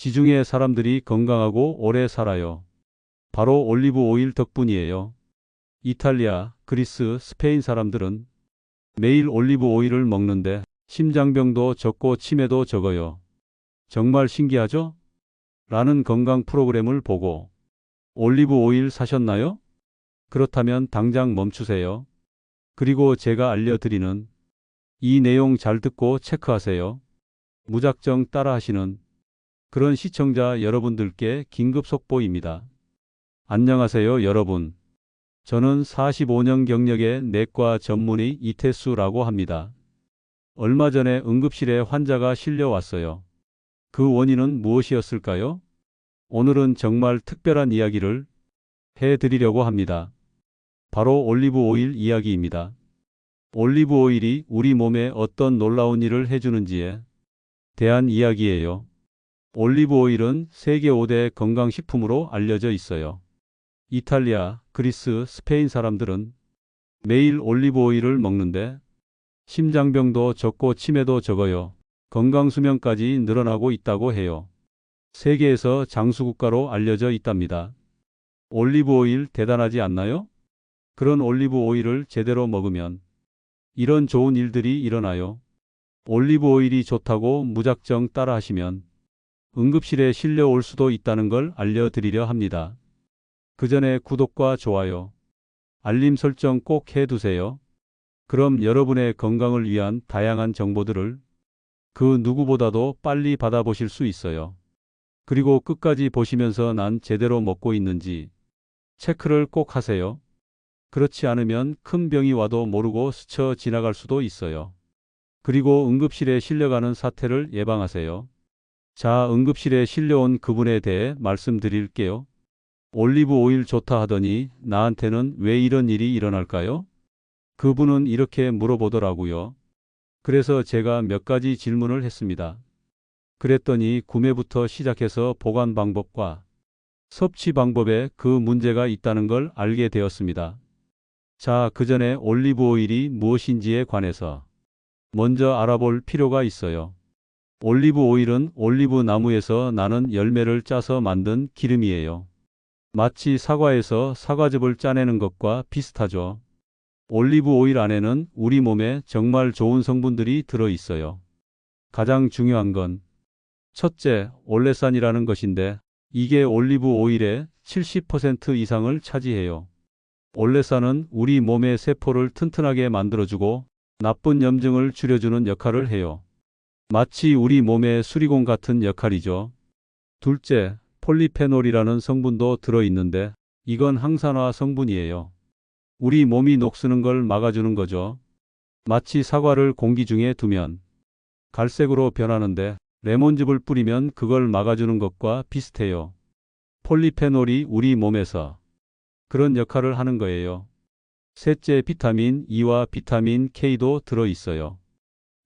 지중해 사람들이 건강하고 오래 살아요. 바로 올리브 오일 덕분이에요. 이탈리아, 그리스, 스페인 사람들은 매일 올리브 오일을 먹는데 심장병도 적고 치매도 적어요. 정말 신기하죠? 라는 건강 프로그램을 보고 올리브 오일 사셨나요? 그렇다면 당장 멈추세요. 그리고 제가 알려드리는 이 내용 잘 듣고 체크하세요. 무작정 따라하시는 그런 시청자 여러분들께 긴급 속보입니다. 안녕하세요, 여러분. 저는 45년 경력의 내과 전문의 이태수라고 합니다. 얼마 전에 응급실에 환자가 실려왔어요. 그 원인은 무엇이었을까요? 오늘은 정말 특별한 이야기를 해드리려고 합니다. 바로 올리브 오일 이야기입니다. 올리브 오일이 우리 몸에 어떤 놀라운 일을 해주는지에 대한 이야기예요. 올리브 오일은 세계 5대 건강식품으로 알려져 있어요. 이탈리아, 그리스, 스페인 사람들은 매일 올리브 오일을 먹는데 심장병도 적고 치매도 적어요. 건강수명까지 늘어나고 있다고 해요. 세계에서 장수국가로 알려져 있답니다. 올리브 오일 대단하지 않나요? 그런 올리브 오일을 제대로 먹으면 이런 좋은 일들이 일어나요. 올리브 오일이 좋다고 무작정 따라 하시면 응급실에 실려 올 수도 있다는 걸 알려드리려 합니다. 그 전에 구독과 좋아요, 알림 설정 꼭 해두세요. 그럼 여러분의 건강을 위한 다양한 정보들을 그 누구보다도 빨리 받아보실 수 있어요. 그리고 끝까지 보시면서 난 제대로 먹고 있는지 체크를 꼭 하세요. 그렇지 않으면 큰 병이 와도 모르고 스쳐 지나갈 수도 있어요. 그리고 응급실에 실려가는 사태를 예방하세요. 자, 응급실에 실려온 그분에 대해 말씀드릴게요. 올리브 오일 좋다 하더니 나한테는 왜 이런 일이 일어날까요? 그분은 이렇게 물어보더라고요. 그래서 제가 몇 가지 질문을 했습니다. 그랬더니 구매부터 시작해서 보관 방법과 섭취 방법에 그 문제가 있다는 걸 알게 되었습니다. 자, 그 전에 올리브 오일이 무엇인지에 관해서 먼저 알아볼 필요가 있어요. 올리브 오일은 올리브 나무에서 나는 열매를 짜서 만든 기름이에요. 마치 사과에서 사과즙을 짜내는 것과 비슷하죠. 올리브 오일 안에는 우리 몸에 정말 좋은 성분들이 들어 있어요. 가장 중요한 건 첫째, 올레산이라는 것인데 이게 올리브 오일의 70% 이상을 차지해요. 올레산은 우리 몸의 세포를 튼튼하게 만들어주고 나쁜 염증을 줄여주는 역할을 해요. 마치 우리 몸의 수리공 같은 역할이죠. 둘째, 폴리페놀이라는 성분도 들어있는데 이건 항산화 성분이에요. 우리 몸이 녹쓰는 걸 막아주는 거죠. 마치 사과를 공기 중에 두면 갈색으로 변하는데 레몬즙을 뿌리면 그걸 막아주는 것과 비슷해요. 폴리페놀이 우리 몸에서 그런 역할을 하는 거예요. 셋째 비타민 E와 비타민 K도 들어있어요.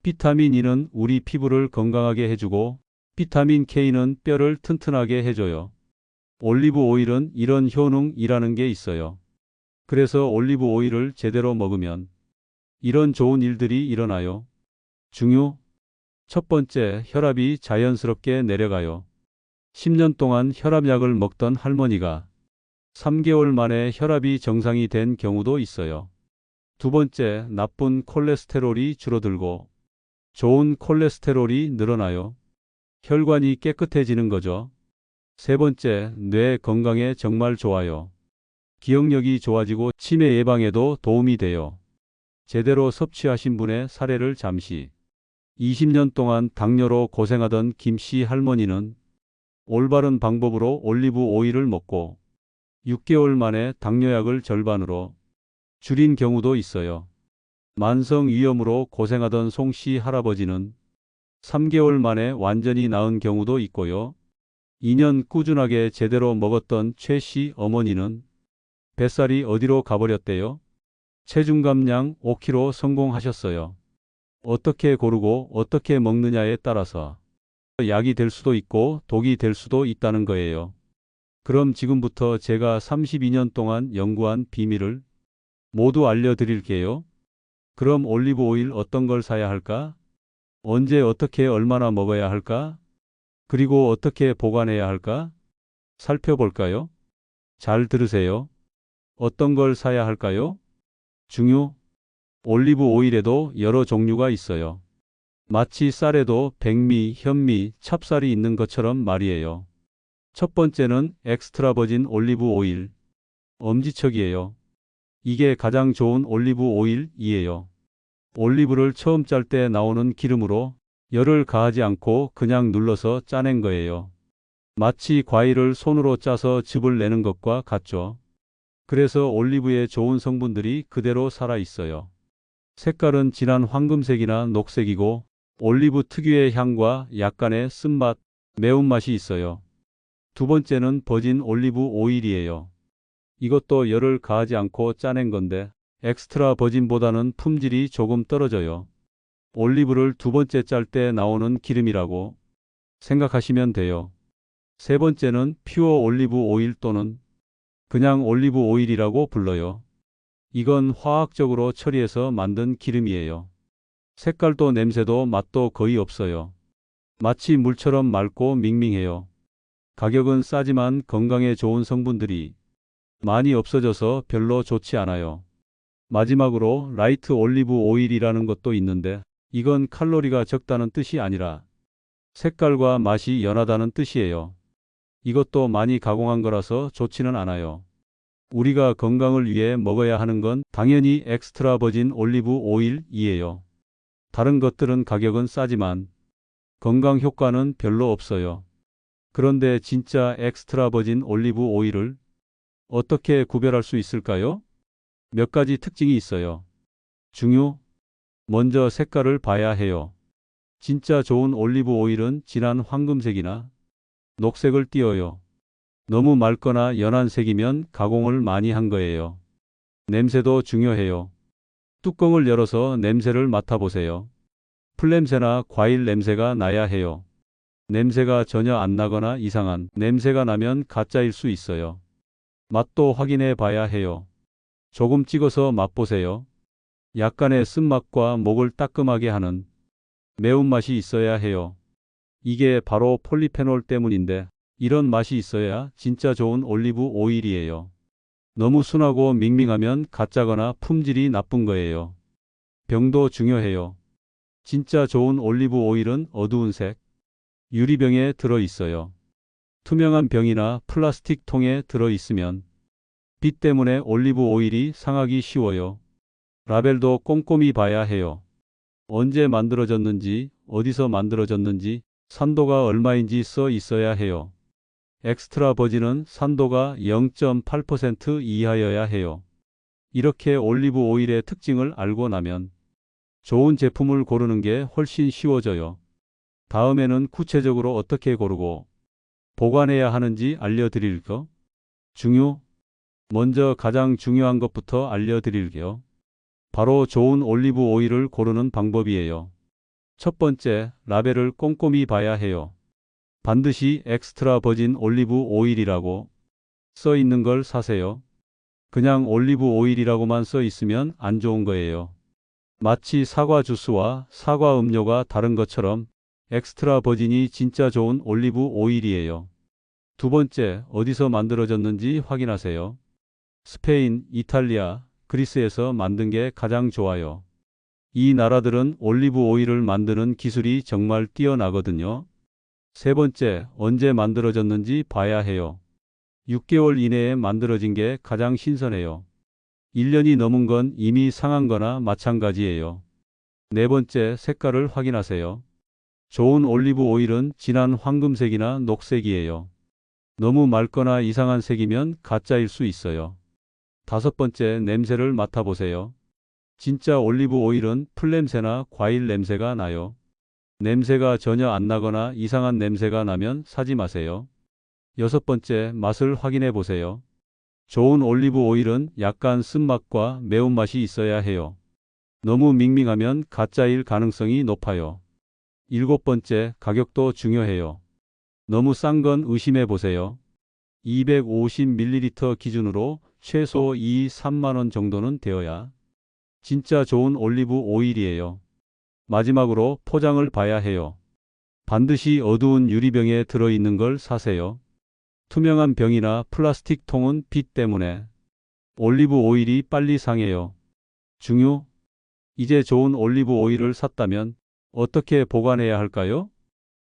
비타민 E는 우리 피부를 건강하게 해주고 비타민 K는 뼈를 튼튼하게 해줘요. 올리브 오일은 이런 효능이라는 게 있어요. 그래서 올리브 오일을 제대로 먹으면 이런 좋은 일들이 일어나요. 중요. 첫 번째, 혈압이 자연스럽게 내려가요. 10년 동안 혈압약을 먹던 할머니가 3개월 만에 혈압이 정상이 된 경우도 있어요. 두 번째, 나쁜 콜레스테롤이 줄어들고 좋은 콜레스테롤이 늘어나요. 혈관이 깨끗해지는 거죠. 세 번째, 뇌 건강에 정말 좋아요. 기억력이 좋아지고 치매 예방에도 도움이 돼요. 제대로 섭취하신 분의 사례를 잠시 20년 동안 당뇨로 고생하던 김씨 할머니는 올바른 방법으로 올리브 오일을 먹고 6개월 만에 당뇨약을 절반으로 줄인 경우도 있어요. 만성 위염으로 고생하던 송 씨 할아버지는 3개월 만에 완전히 나은 경우도 있고요. 2년 꾸준하게 제대로 먹었던 최 씨 어머니는 뱃살이 어디로 가버렸대요? 체중 감량 5kg 성공하셨어요. 어떻게 고르고 어떻게 먹느냐에 따라서 약이 될 수도 있고 독이 될 수도 있다는 거예요. 그럼 지금부터 제가 32년 동안 연구한 비밀을 모두 알려드릴게요. 그럼 올리브 오일 어떤 걸 사야 할까? 언제 어떻게 얼마나 먹어야 할까? 그리고 어떻게 보관해야 할까? 살펴볼까요? 잘 들으세요. 어떤 걸 사야 할까요? 중요. 올리브 오일에도 여러 종류가 있어요. 마치 쌀에도 백미, 현미, 찹쌀이 있는 것처럼 말이에요. 첫 번째는 엑스트라 버진 올리브 오일. 엄지척이에요. 이게 가장 좋은 올리브 오일이에요. 올리브를 처음 짤 때 나오는 기름으로 열을 가하지 않고 그냥 눌러서 짜낸 거예요. 마치 과일을 손으로 짜서 즙을 내는 것과 같죠. 그래서 올리브의 좋은 성분들이 그대로 살아 있어요. 색깔은 진한 황금색이나 녹색이고 올리브 특유의 향과 약간의 쓴맛, 매운맛이 있어요. 두 번째는 버진 올리브 오일이에요. 이것도 열을 가하지 않고 짜낸 건데 엑스트라 버진보다는 품질이 조금 떨어져요. 올리브를 두 번째 짤 때 나오는 기름이라고 생각하시면 돼요. 세 번째는 퓨어 올리브 오일 또는 그냥 올리브 오일이라고 불러요. 이건 화학적으로 처리해서 만든 기름이에요. 색깔도 냄새도 맛도 거의 없어요. 마치 물처럼 맑고 밍밍해요. 가격은 싸지만 건강에 좋은 성분들이 많이 없어져서 별로 좋지 않아요. 마지막으로 라이트 올리브 오일이라는 것도 있는데 이건 칼로리가 적다는 뜻이 아니라 색깔과 맛이 연하다는 뜻이에요. 이것도 많이 가공한 거라서 좋지는 않아요. 우리가 건강을 위해 먹어야 하는 건 당연히 엑스트라 버진 올리브 오일이에요. 다른 것들은 가격은 싸지만 건강 효과는 별로 없어요. 그런데 진짜 엑스트라 버진 올리브 오일을 어떻게 구별할 수 있을까요? 몇 가지 특징이 있어요. 중요. 먼저 색깔을 봐야 해요. 진짜 좋은 올리브 오일은 진한 황금색이나 녹색을 띄어요. 너무 맑거나 연한 색이면 가공을 많이 한 거예요. 냄새도 중요해요. 뚜껑을 열어서 냄새를 맡아보세요. 풀냄새나 과일 냄새가 나야 해요. 냄새가 전혀 안 나거나 이상한 냄새가 나면 가짜일 수 있어요. 맛도 확인해 봐야 해요. 조금 찍어서 맛보세요. 약간의 쓴맛과 목을 따끔하게 하는 매운맛이 있어야 해요. 이게 바로 폴리페놀 때문인데 이런 맛이 있어야 진짜 좋은 올리브 오일이에요. 너무 순하고 밍밍하면 가짜거나 품질이 나쁜 거예요. 병도 중요해요. 진짜 좋은 올리브 오일은 어두운 색, 유리병에 들어 있어요. 투명한 병이나 플라스틱 통에 들어 있으면 빛 때문에 올리브 오일이 상하기 쉬워요. 라벨도 꼼꼼히 봐야 해요. 언제 만들어졌는지, 어디서 만들어졌는지, 산도가 얼마인지 써 있어야 해요. 엑스트라 버진은 산도가 0.8% 이하여야 해요. 이렇게 올리브 오일의 특징을 알고 나면 좋은 제품을 고르는 게 훨씬 쉬워져요. 다음에는 구체적으로 어떻게 고르고 보관해야 하는지 알려드릴 거. 중요. 먼저 가장 중요한 것부터 알려드릴게요. 바로 좋은 올리브 오일을 고르는 방법이에요. 첫 번째, 라벨을 꼼꼼히 봐야 해요. 반드시 엑스트라 버진 올리브 오일이라고 써 있는 걸 사세요. 그냥 올리브 오일이라고만 써 있으면 안 좋은 거예요. 마치 사과 주스와 사과 음료가 다른 것처럼 엑스트라 버진이 진짜 좋은 올리브 오일이에요. 두 번째, 어디서 만들어졌는지 확인하세요. 스페인, 이탈리아, 그리스에서 만든 게 가장 좋아요. 이 나라들은 올리브 오일을 만드는 기술이 정말 뛰어나거든요. 세 번째, 언제 만들어졌는지 봐야 해요. 6개월 이내에 만들어진 게 가장 신선해요. 1년이 넘은 건 이미 상한 거나 마찬가지예요. 네 번째, 색깔을 확인하세요. 좋은 올리브 오일은 진한 황금색이나 녹색이에요. 너무 맑거나 이상한 색이면 가짜일 수 있어요. 다섯 번째, 냄새를 맡아보세요. 진짜 올리브 오일은 풀냄새나 과일 냄새가 나요. 냄새가 전혀 안 나거나 이상한 냄새가 나면 사지 마세요. 여섯 번째, 맛을 확인해 보세요. 좋은 올리브 오일은 약간 쓴맛과 매운맛이 있어야 해요. 너무 밍밍하면 가짜일 가능성이 높아요. 일곱 번째, 가격도 중요해요. 너무 싼 건 의심해 보세요. 250ml 기준으로 최소 2, 3만원 정도는 되어야 진짜 좋은 올리브 오일이에요. 마지막으로 포장을 봐야 해요. 반드시 어두운 유리병에 들어있는 걸 사세요. 투명한 병이나 플라스틱 통은 빛 때문에 올리브 오일이 빨리 상해요. 중요. 이제 좋은 올리브 오일을 샀다면 어떻게 보관해야 할까요?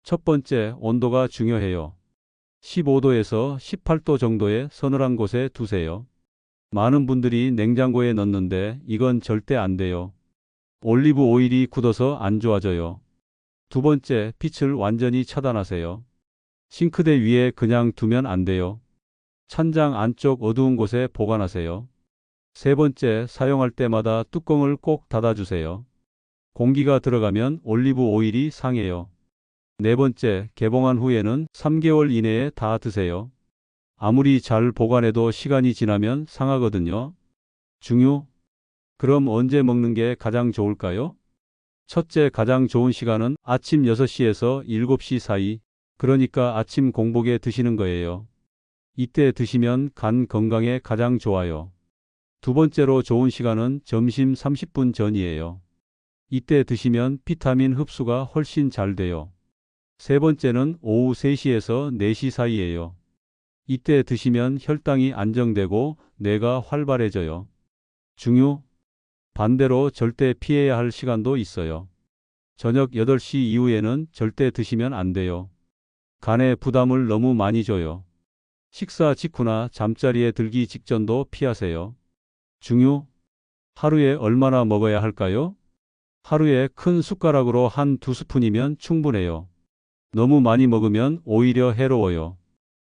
첫 번째, 온도가 중요해요. 15도에서 18도 정도의 서늘한 곳에 두세요. 많은 분들이 냉장고에 넣는데 이건 절대 안 돼요. 올리브 오일이 굳어서 안 좋아져요. 두 번째, 빛을 완전히 차단하세요. 싱크대 위에 그냥 두면 안 돼요. 찬장 안쪽 어두운 곳에 보관하세요. 세 번째, 사용할 때마다 뚜껑을 꼭 닫아주세요. 공기가 들어가면 올리브 오일이 상해요. 네 번째, 개봉한 후에는 3개월 이내에 다 드세요. 아무리 잘 보관해도 시간이 지나면 상하거든요. 중요. 그럼 언제 먹는 게 가장 좋을까요? 첫째, 가장 좋은 시간은 아침 6시에서 7시 사이, 그러니까 아침 공복에 드시는 거예요. 이때 드시면 간 건강에 가장 좋아요. 두 번째로 좋은 시간은 점심 30분 전이에요. 이때 드시면 비타민 흡수가 훨씬 잘 돼요. 세 번째는 오후 3시에서 4시 사이예요. 이때 드시면 혈당이 안정되고 뇌가 활발해져요. 중요. 반대로 절대 피해야 할 시간도 있어요. 저녁 8시 이후에는 절대 드시면 안 돼요. 간에 부담을 너무 많이 줘요. 식사 직후나 잠자리에 들기 직전도 피하세요. 중요. 하루에 얼마나 먹어야 할까요? 하루에 큰 숟가락으로 한 두 스푼이면 충분해요. 너무 많이 먹으면 오히려 해로워요.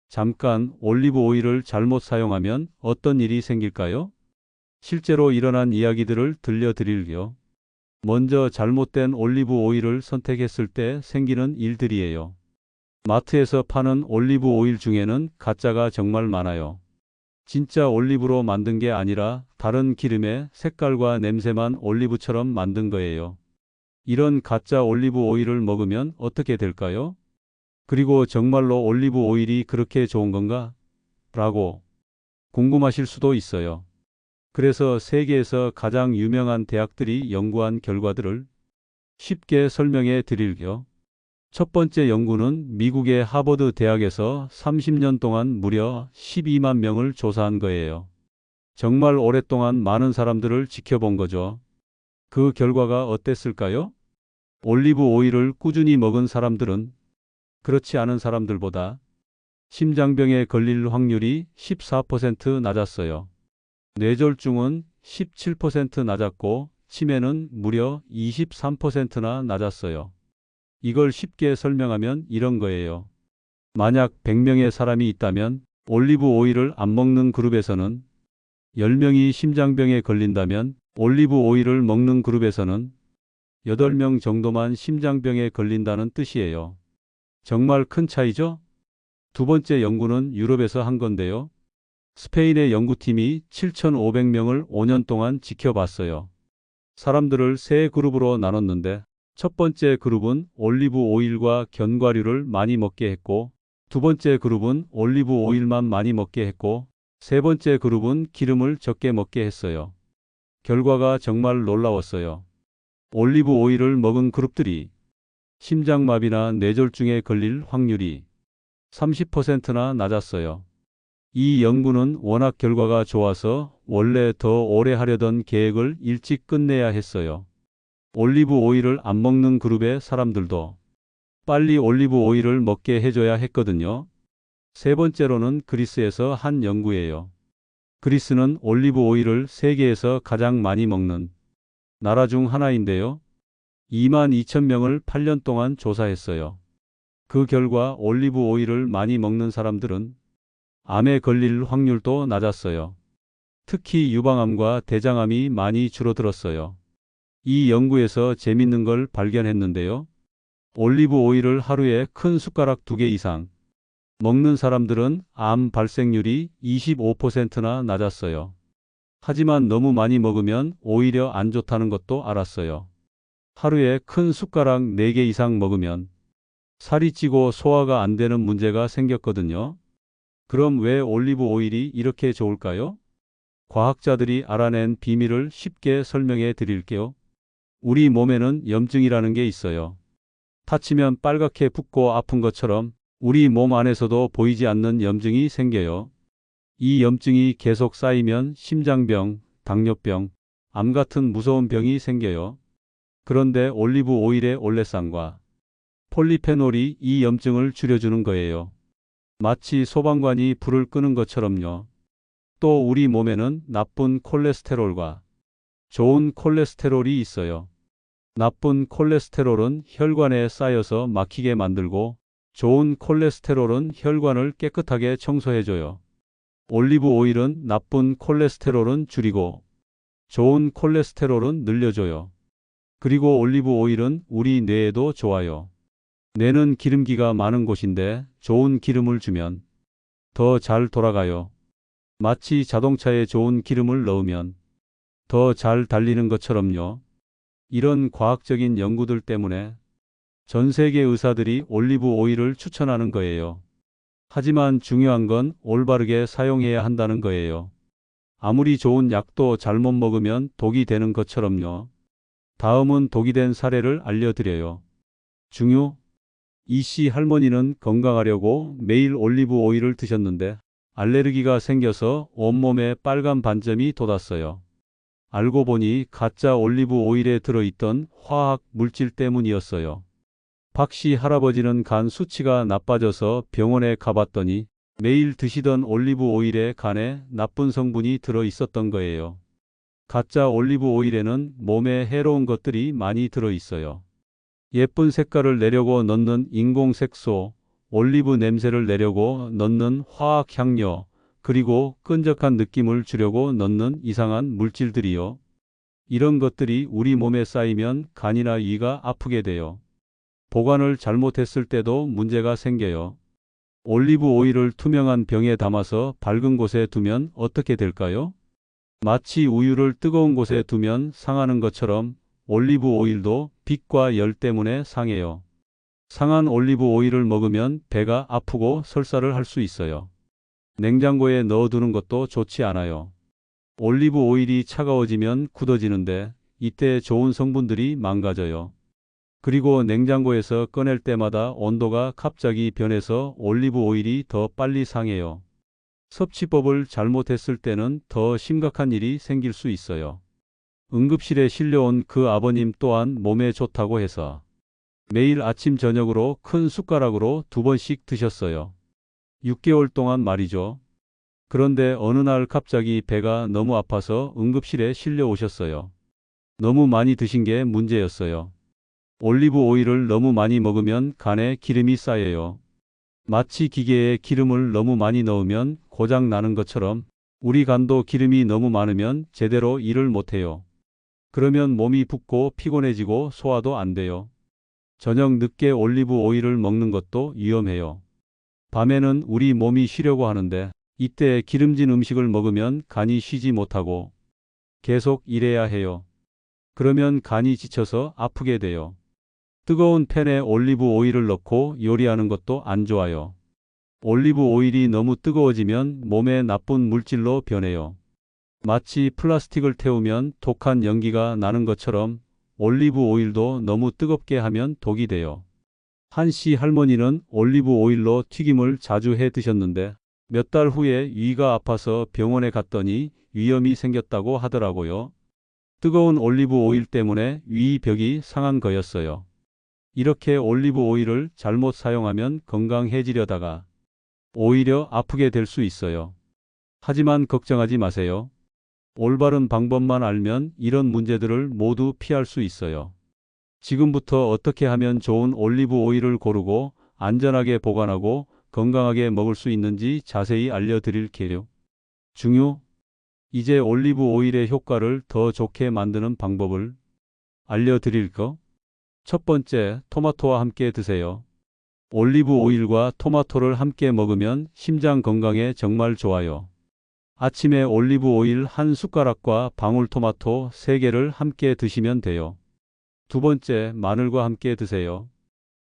잠깐 올리브 오일을 잘못 사용하면 어떤 일이 생길까요? 실제로 일어난 이야기들을 들려드릴게요. 먼저 잘못된 올리브 오일을 선택했을 때 생기는 일들이에요. 마트에서 파는 올리브 오일 중에는 가짜가 정말 많아요. 진짜 올리브로 만든 게 아니라 다른 기름의 색깔과 냄새만 올리브처럼 만든 거예요. 이런 가짜 올리브 오일을 먹으면 어떻게 될까요? 그리고 정말로 올리브 오일이 그렇게 좋은 건가? 라고 궁금하실 수도 있어요. 그래서 세계에서 가장 유명한 대학들이 연구한 결과들을 쉽게 설명해 드릴게요. 첫 번째 연구는 미국의 하버드 대학에서 30년 동안 무려 12만 명을 조사한 거예요. 정말 오랫동안 많은 사람들을 지켜본 거죠. 그 결과가 어땠을까요? 올리브 오일을 꾸준히 먹은 사람들은 그렇지 않은 사람들보다 심장병에 걸릴 확률이 14% 낮았어요. 뇌졸중은 17% 낮았고 치매는 무려 23%나 낮았어요. 이걸 쉽게 설명하면 이런 거예요. 만약 100명의 사람이 있다면 올리브 오일을 안 먹는 그룹에서는 10명이 심장병에 걸린다면 올리브 오일을 먹는 그룹에서는 8명 정도만 심장병에 걸린다는 뜻이에요. 정말 큰 차이죠? 두 번째 연구는 유럽에서 한 건데요. 스페인의 연구팀이 7,500명을 5년 동안 지켜봤어요. 사람들을 세 그룹으로 나눴는데 첫 번째 그룹은 올리브 오일과 견과류를 많이 먹게 했고 두 번째 그룹은 올리브 오일만 많이 먹게 했고 세 번째 그룹은 기름을 적게 먹게 했어요. 결과가 정말 놀라웠어요. 올리브 오일을 먹은 그룹들이 심장마비나 뇌졸중에 걸릴 확률이 30%나 낮았어요. 이 연구는 워낙 결과가 좋아서 원래 더 오래 하려던 계획을 일찍 끝내야 했어요. 올리브 오일을 안 먹는 그룹의 사람들도 빨리 올리브 오일을 먹게 해줘야 했거든요. 세 번째로는 그리스에서 한 연구예요. 그리스는 올리브 오일을 세계에서 가장 많이 먹는 나라 중 하나인데요. 2만 2천 명을 8년 동안 조사했어요. 그 결과 올리브 오일을 많이 먹는 사람들은 암에 걸릴 확률도 낮았어요. 특히 유방암과 대장암이 많이 줄어들었어요. 이 연구에서 재밌는 걸 발견했는데요. 올리브 오일을 하루에 큰 숟가락 2개 이상 먹는 사람들은 암 발생률이 25%나 낮았어요. 하지만 너무 많이 먹으면 오히려 안 좋다는 것도 알았어요. 하루에 큰 숟가락 4개 이상 먹으면 살이 찌고 소화가 안 되는 문제가 생겼거든요. 그럼 왜 올리브 오일이 이렇게 좋을까요? 과학자들이 알아낸 비밀을 쉽게 설명해 드릴게요. 우리 몸에는 염증이라는 게 있어요. 다치면 빨갛게 붓고 아픈 것처럼 우리 몸 안에서도 보이지 않는 염증이 생겨요. 이 염증이 계속 쌓이면 심장병, 당뇨병, 암 같은 무서운 병이 생겨요. 그런데 올리브 오일의 올레산과 폴리페놀이 이 염증을 줄여주는 거예요. 마치 소방관이 불을 끄는 것처럼요. 또 우리 몸에는 나쁜 콜레스테롤과 좋은 콜레스테롤이 있어요. 나쁜 콜레스테롤은 혈관에 쌓여서 막히게 만들고 좋은 콜레스테롤은 혈관을 깨끗하게 청소해줘요. 올리브 오일은 나쁜 콜레스테롤은 줄이고 좋은 콜레스테롤은 늘려줘요. 그리고 올리브 오일은 우리 뇌에도 좋아요. 뇌는 기름기가 많은 곳인데 좋은 기름을 주면 더 잘 돌아가요. 마치 자동차에 좋은 기름을 넣으면 더 잘 달리는 것처럼요. 이런 과학적인 연구들 때문에 전 세계 의사들이 올리브 오일을 추천하는 거예요. 하지만 중요한 건 올바르게 사용해야 한다는 거예요. 아무리 좋은 약도 잘못 먹으면 독이 되는 것처럼요. 다음은 독이 된 사례를 알려드려요. 중요. 이씨 할머니는 건강하려고 매일 올리브 오일을 드셨는데 알레르기가 생겨서 온몸에 빨간 반점이 돋았어요. 알고 보니 가짜 올리브 오일에 들어있던 화학 물질 때문이었어요. 박 씨 할아버지는 간 수치가 나빠져서 병원에 가봤더니 매일 드시던 올리브 오일에 간에 나쁜 성분이 들어 있었던 거예요. 가짜 올리브 오일에는 몸에 해로운 것들이 많이 들어 있어요. 예쁜 색깔을 내려고 넣는 인공 색소, 올리브 냄새를 내려고 넣는 화학 향료, 그리고 끈적한 느낌을 주려고 넣는 이상한 물질들이요. 이런 것들이 우리 몸에 쌓이면 간이나 위가 아프게 돼요. 보관을 잘못했을 때도 문제가 생겨요. 올리브 오일을 투명한 병에 담아서 밝은 곳에 두면 어떻게 될까요? 마치 우유를 뜨거운 곳에 두면 상하는 것처럼 올리브 오일도 빛과 열 때문에 상해요. 상한 올리브 오일을 먹으면 배가 아프고 설사를 할 수 있어요. 냉장고에 넣어두는 것도 좋지 않아요. 올리브 오일이 차가워지면 굳어지는데 이때 좋은 성분들이 망가져요. 그리고 냉장고에서 꺼낼 때마다 온도가 갑자기 변해서 올리브 오일이 더 빨리 상해요. 섭취법을 잘못했을 때는 더 심각한 일이 생길 수 있어요. 응급실에 실려온 그 아버님 또한 몸에 좋다고 해서 매일 아침 저녁으로 큰 숟가락으로 두 번씩 드셨어요. 6개월 동안 말이죠. 그런데 어느 날 갑자기 배가 너무 아파서 응급실에 실려 오셨어요. 너무 많이 드신 게 문제였어요. 올리브 오일을 너무 많이 먹으면 간에 기름이 쌓여요. 마치 기계에 기름을 너무 많이 넣으면 고장 나는 것처럼 우리 간도 기름이 너무 많으면 제대로 일을 못해요. 그러면 몸이 붓고 피곤해지고 소화도 안 돼요. 저녁 늦게 올리브 오일을 먹는 것도 위험해요. 밤에는 우리 몸이 쉬려고 하는데 이때 기름진 음식을 먹으면 간이 쉬지 못하고 계속 일해야 해요. 그러면 간이 지쳐서 아프게 돼요. 뜨거운 팬에 올리브 오일을 넣고 요리하는 것도 안 좋아요. 올리브 오일이 너무 뜨거워지면 몸에 나쁜 물질로 변해요. 마치 플라스틱을 태우면 독한 연기가 나는 것처럼 올리브 오일도 너무 뜨겁게 하면 독이 돼요. 한 씨 할머니는 올리브 오일로 튀김을 자주 해 드셨는데 몇 달 후에 위가 아파서 병원에 갔더니 위염이 생겼다고 하더라고요. 뜨거운 올리브 오일 때문에 위 벽이 상한 거였어요. 이렇게 올리브 오일을 잘못 사용하면 건강해지려다가 오히려 아프게 될 수 있어요. 하지만 걱정하지 마세요. 올바른 방법만 알면 이런 문제들을 모두 피할 수 있어요. 지금부터 어떻게 하면 좋은 올리브 오일을 고르고 안전하게 보관하고 건강하게 먹을 수 있는지 자세히 알려드릴게요. 중요. 이제 올리브 오일의 효과를 더 좋게 만드는 방법을 알려드릴 거. 첫 번째, 토마토와 함께 드세요. 올리브 오일과 토마토를 함께 먹으면 심장 건강에 정말 좋아요. 아침에 올리브 오일 한 숟가락과 방울토마토 3개를 함께 드시면 돼요. 두 번째, 마늘과 함께 드세요.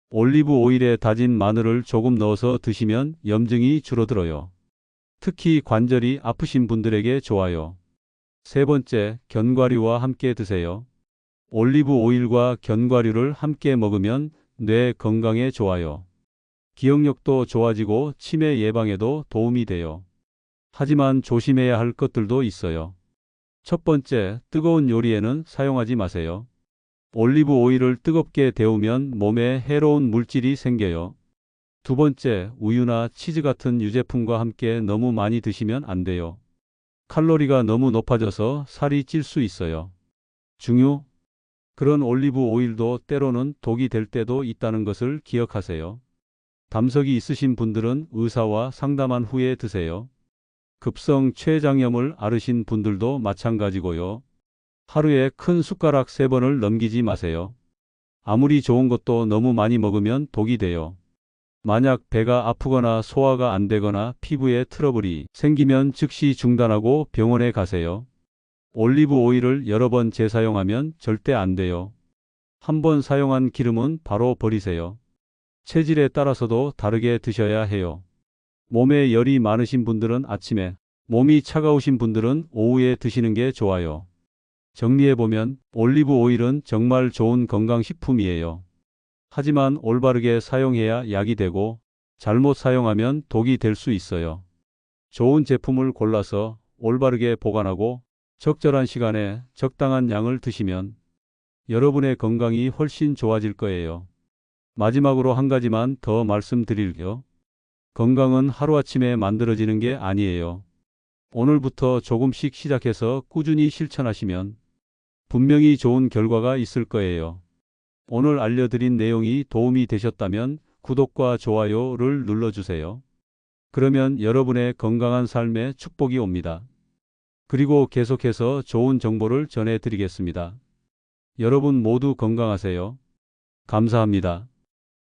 올리브 오일에 다진 마늘을 조금 넣어서 드시면 염증이 줄어들어요. 특히 관절이 아프신 분들에게 좋아요. 세 번째, 견과류와 함께 드세요. 올리브 오일과 견과류를 함께 먹으면 뇌 건강에 좋아요. 기억력도 좋아지고 치매 예방에도 도움이 돼요. 하지만 조심해야 할 것들도 있어요. 첫 번째, 뜨거운 요리에는 사용하지 마세요. 올리브 오일을 뜨겁게 데우면 몸에 해로운 물질이 생겨요. 두 번째, 우유나 치즈 같은 유제품과 함께 너무 많이 드시면 안 돼요. 칼로리가 너무 높아져서 살이 찔 수 있어요. 중요. 그런 올리브 오일도 때로는 독이 될 때도 있다는 것을 기억하세요. 담석이 있으신 분들은 의사와 상담한 후에 드세요. 급성 췌장염을 앓으신 분들도 마찬가지고요. 하루에 큰 숟가락 세 번을 넘기지 마세요. 아무리 좋은 것도 너무 많이 먹으면 독이 돼요. 만약 배가 아프거나 소화가 안 되거나 피부에 트러블이 생기면 즉시 중단하고 병원에 가세요. 올리브 오일을 여러 번 재사용하면 절대 안 돼요. 한 번 사용한 기름은 바로 버리세요. 체질에 따라서도 다르게 드셔야 해요. 몸에 열이 많으신 분들은 아침에, 몸이 차가우신 분들은 오후에 드시는 게 좋아요. 정리해보면 올리브 오일은 정말 좋은 건강식품이에요. 하지만 올바르게 사용해야 약이 되고 잘못 사용하면 독이 될 수 있어요. 좋은 제품을 골라서 올바르게 보관하고 적절한 시간에 적당한 양을 드시면 여러분의 건강이 훨씬 좋아질 거예요. 마지막으로 한 가지만 더 말씀드릴게요. 건강은 하루아침에 만들어지는 게 아니에요. 오늘부터 조금씩 시작해서 꾸준히 실천하시면 분명히 좋은 결과가 있을 거예요. 오늘 알려드린 내용이 도움이 되셨다면 구독과 좋아요를 눌러주세요. 그러면 여러분의 건강한 삶에 축복이 옵니다. 그리고 계속해서 좋은 정보를 전해드리겠습니다. 여러분 모두 건강하세요. 감사합니다.